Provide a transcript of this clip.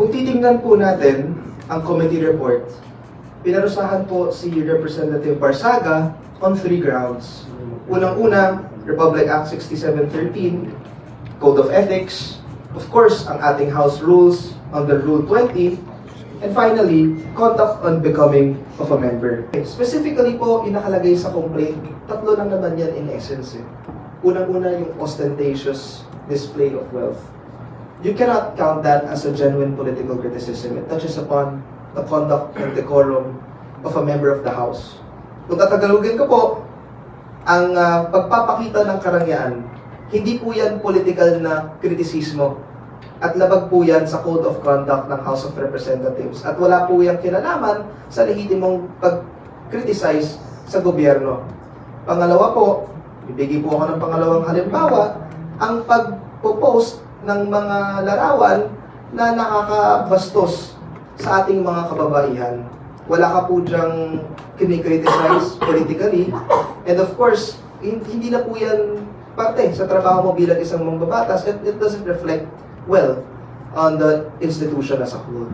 Kung titingnan po natin ang committee report, pinarusahan po si Representative Barsaga on three grounds. Unang-una, Republic Act 6713, Code of Ethics, of course, ang ating House rules under Rule 20, and finally, conduct on becoming of a member. Specifically po, inakalagay sa complaint, tatlo lang naman yan in essence. Eh. Unang-una yung ostentatious display of wealth. You cannot count that as a genuine political criticism. It touches upon the conduct and decorum of a member of the House. Kung tatagalugin ko po, ang ah, pagpapakita ng karangyaan, hindi po yan political na kritisismo at labag po yan sa Code of Conduct ng House of Representatives at wala po yung kinalaman sa lehitimong pag-criticize sa gobyerno. Pangalawa po, bibigay po ako ng pangalawang halimbawa, ang pag-post ng mga larawan na nakakabastos sa ating mga kababaihan. Wala ka po dyang kinikriticize politically. And of course, hin- hindi na po yan parte sa trabaho mo bilang isang mambabatas. It, it doesn't reflect well on the institution as a whole.